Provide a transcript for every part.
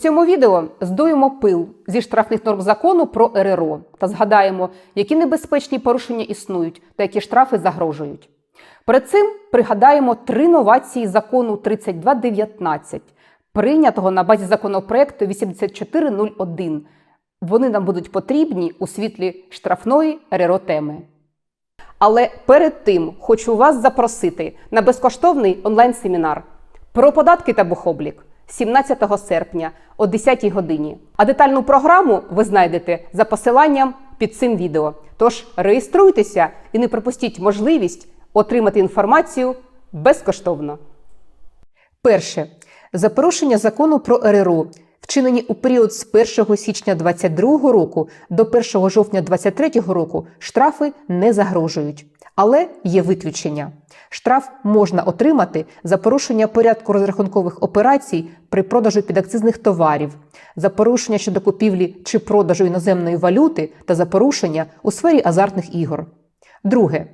цьому відео здуємо пил зі штрафних норм закону про РРО та згадаємо, які небезпечні порушення існують та які штрафи загрожують. Перед цим пригадаємо три новації закону 3219, прийнятого на базі законопроекту 8401. Вони нам будуть потрібні у світлі штрафної РРО теми. Але перед тим хочу вас запросити на безкоштовний онлайн-семінар про податки та бухоблік 17 серпня о 10 годині. А детальну програму ви знайдете за посиланням під цим відео. Тож реєструйтеся і не пропустіть можливість отримати інформацію безкоштовно. Перше. За порушення закону про РРО, вчинені у період з 1 січня 2022 року до 1 жовтня 2023 року, штрафи не загрожують. Але є виключення. Штраф можна отримати за порушення порядку розрахункових операцій при продажу підакцизних товарів, за порушення щодо купівлі чи продажу іноземної валюти та за порушення у сфері азартних ігор. Друге.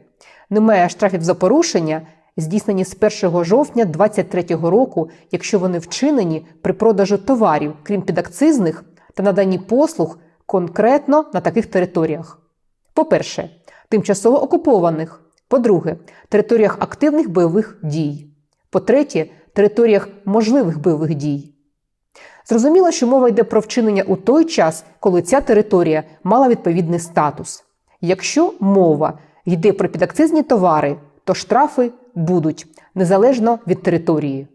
Немає штрафів за порушення, здійснені з 1 жовтня 2023 року, якщо вони вчинені при продажу товарів, крім підакцизних, та наданні послуг конкретно на таких територіях. По-перше, тимчасово окупованих. По-друге, територіях активних бойових дій. По-третє, територіях можливих бойових дій. Зрозуміло, що мова йде про вчинення у той час, коли ця територія мала відповідний статус. Якщо мова йде про підакцизні товари, то штрафи будуть незалежно від території.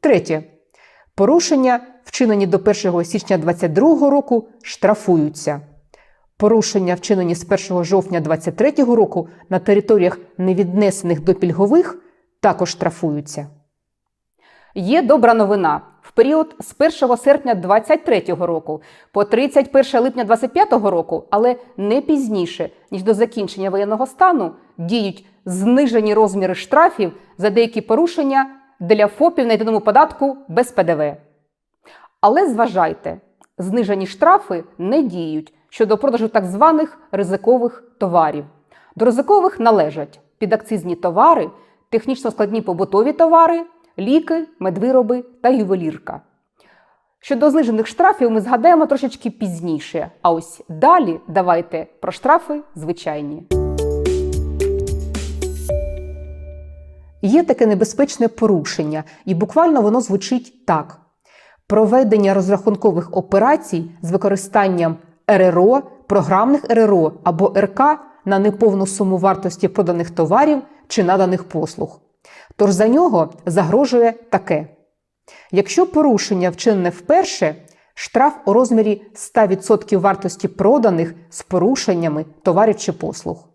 Третє. Порушення, вчинені до 1 січня 2022 року, штрафуються. Порушення, вчинені з 1 жовтня 2023 року на територіях, не віднесених до пільгових, також штрафуються. Є добра новина. В період з 1 серпня 2023 року по 31 липня 2025 року, але не пізніше, ніж до закінчення воєнного стану, діють знижені розміри штрафів за деякі порушення для ФОПів на єдиному податку без ПДВ. Але зважайте, знижені штрафи не діють щодо продажу так званих ризикових товарів. До ризикових належать підакцизні товари, технічно складні побутові товари, ліки, медвироби та ювелірка. Щодо знижених штрафів ми згадаємо трошечки пізніше. А ось далі давайте про штрафи звичайні. Є таке небезпечне порушення, і буквально воно звучить так: проведення розрахункових операцій з використанням РРО, програмних РРО або РК на неповну суму вартості проданих товарів чи наданих послуг. Тож за нього загрожує таке: якщо порушення вчинене вперше, штраф у розмірі 100% вартості проданих з порушеннями товарів чи послуг.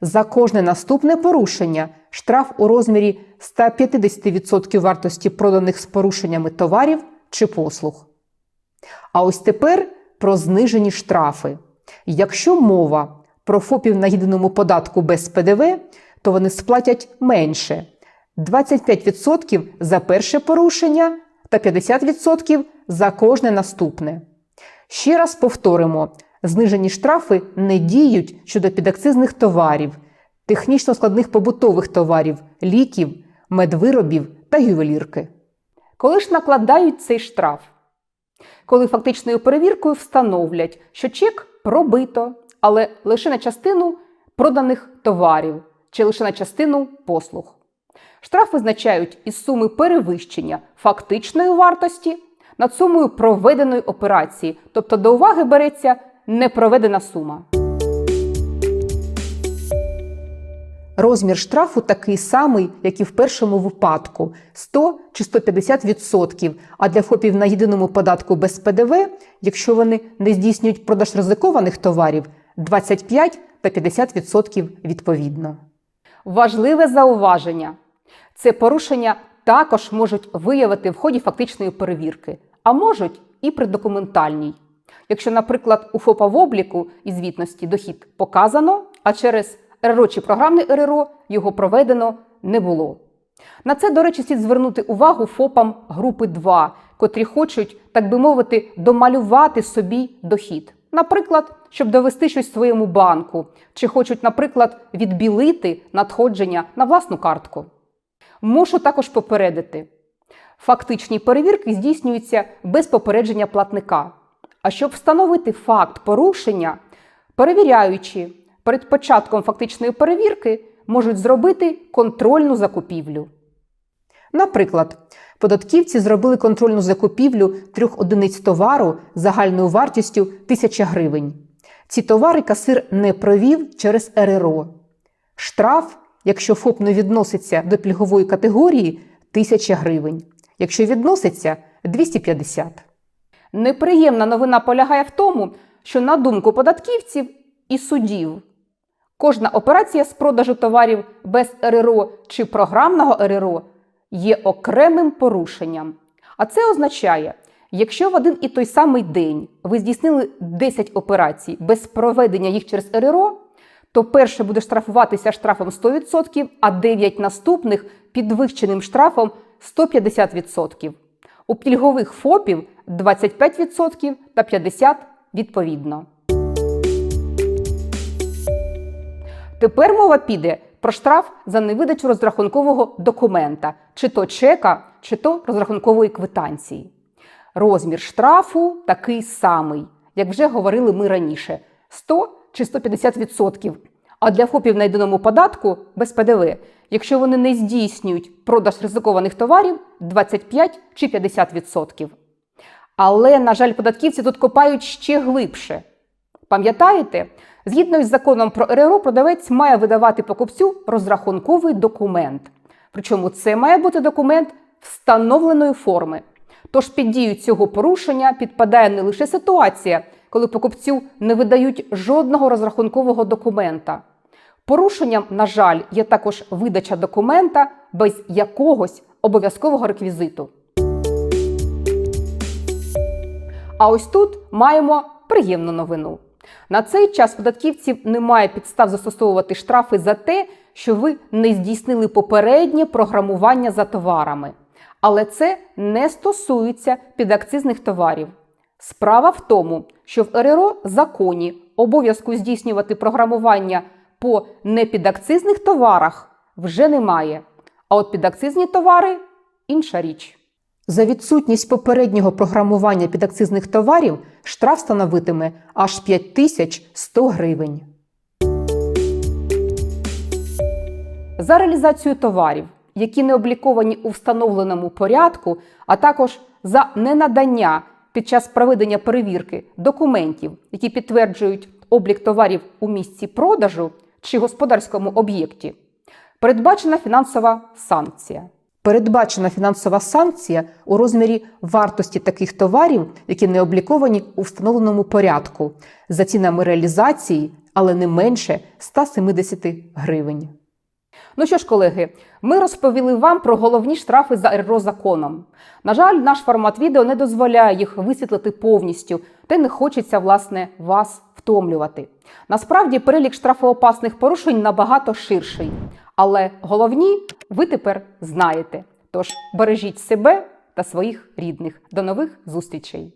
За кожне наступне порушення штраф у розмірі 150% вартості проданих з порушеннями товарів чи послуг. А ось тепер про знижені штрафи. Якщо мова про ФОПів на єдиному податку без ПДВ, то вони сплатять менше 25% за перше порушення та 50% за кожне наступне. Ще раз повторимо: знижені штрафи не діють щодо підакцизних товарів, технічно складних побутових товарів, ліків, медвиробів та ювелірки. Коли ж накладають цей штраф? Коли фактичною перевіркою встановлять, що чек пробито, але лише на частину проданих товарів чи лише на частину послуг. Штраф визначають із суми перевищення фактичної вартості над сумою проведеної операції, тобто до уваги береться непроведена сума. Розмір штрафу такий самий, як і в першому випадку 100 чи 150%, а для ФОПів на єдиному податку без ПДВ, якщо вони не здійснюють продаж ризикованих товарів 25 та 50% відповідно. Важливе зауваження. Це порушення також можуть виявити в ході фактичної перевірки, а можуть і при документальній. Якщо, наприклад, у ФОПа в обліку і звітності дохід показано, а через РРО чи програмне РРО його проведено не було. На це, до речі, слід звернути увагу ФОПам групи 2, котрі хочуть, так би мовити, домалювати собі дохід. Наприклад, щоб довести щось своєму банку, чи хочуть, наприклад, відбілити надходження на власну картку. Мушу також попередити: Фактичні перевірки здійснюються без попередження платника. А щоб встановити факт порушення, перевіряючи перед початком фактичної перевірки можуть зробити контрольну закупівлю. Наприклад, податківці зробили контрольну закупівлю трьох одиниць товару загальною вартістю 1000 гривень. Ці товари касир не провів через РРО. Штраф, якщо ФОП не відноситься до пільгової категорії 1000 гривень. Якщо відноситься 250. Неприємна новина полягає в тому, що на думку податківців і судів, кожна операція з продажу товарів без РРО чи програмного РРО є окремим порушенням. А це означає, якщо в один і той самий день ви здійснили 10 операцій без проведення їх через РРО, то перше буде штрафуватися штрафом 100%, а 9 наступних підвищеним штрафом 150%. У пільгових ФОПів 25% та 50% відповідно. Тепер мова піде про штраф за невидачу розрахункового документа, чи то чека, чи то розрахункової квитанції. Розмір штрафу такий самий, як вже говорили ми раніше: 100 чи 150%. А для ФОПів на єдиному податку без ПДВ, якщо вони не здійснюють продаж ризикованих товарів 25 чи 50%. Але, на жаль, податківці тут копають ще глибше. Пам'ятаєте, згідно із законом про РРО, продавець має видавати покупцю розрахунковий документ. Причому це має бути документ встановленої форми. Тож під дію цього порушення підпадає не лише ситуація, коли покупцю не видають жодного розрахункового документа. Порушенням, на жаль, є також видача документа без якогось обов'язкового реквізиту. А ось тут маємо приємну новину. На цей час податківців немає підстав застосовувати штрафи за те, що ви не здійснили попереднє програмування за товарами. Але це не стосується підакцизних товарів. Справа в тому, що в РРО законі обов'язку здійснювати програмування по непідакцизних товарах вже немає. А от підакцизні товари інша річ. За відсутність попереднього програмування підакцизних товарів штраф становитиме аж 5100 гривень. За реалізацію товарів, які не обліковані у встановленому порядку, а також за ненадання під час проведення перевірки документів, які підтверджують облік товарів у місці продажу чи господарському об'єкті, передбачена фінансова санкція. Передбачена фінансова санкція у розмірі вартості таких товарів, які не обліковані у встановленому порядку, за цінами реалізації, але не менше 170 гривень. Ну що ж, колеги, ми розповіли вам про головні штрафи за РРО законом. На жаль, наш формат відео не дозволяє їх висвітлити повністю, та не хочеться, власне, вас втомлювати. Насправді, перелік штрафоопасних порушень набагато ширший. Але головні ви тепер знаєте. Тож бережіть себе та своїх рідних. До нових зустрічей!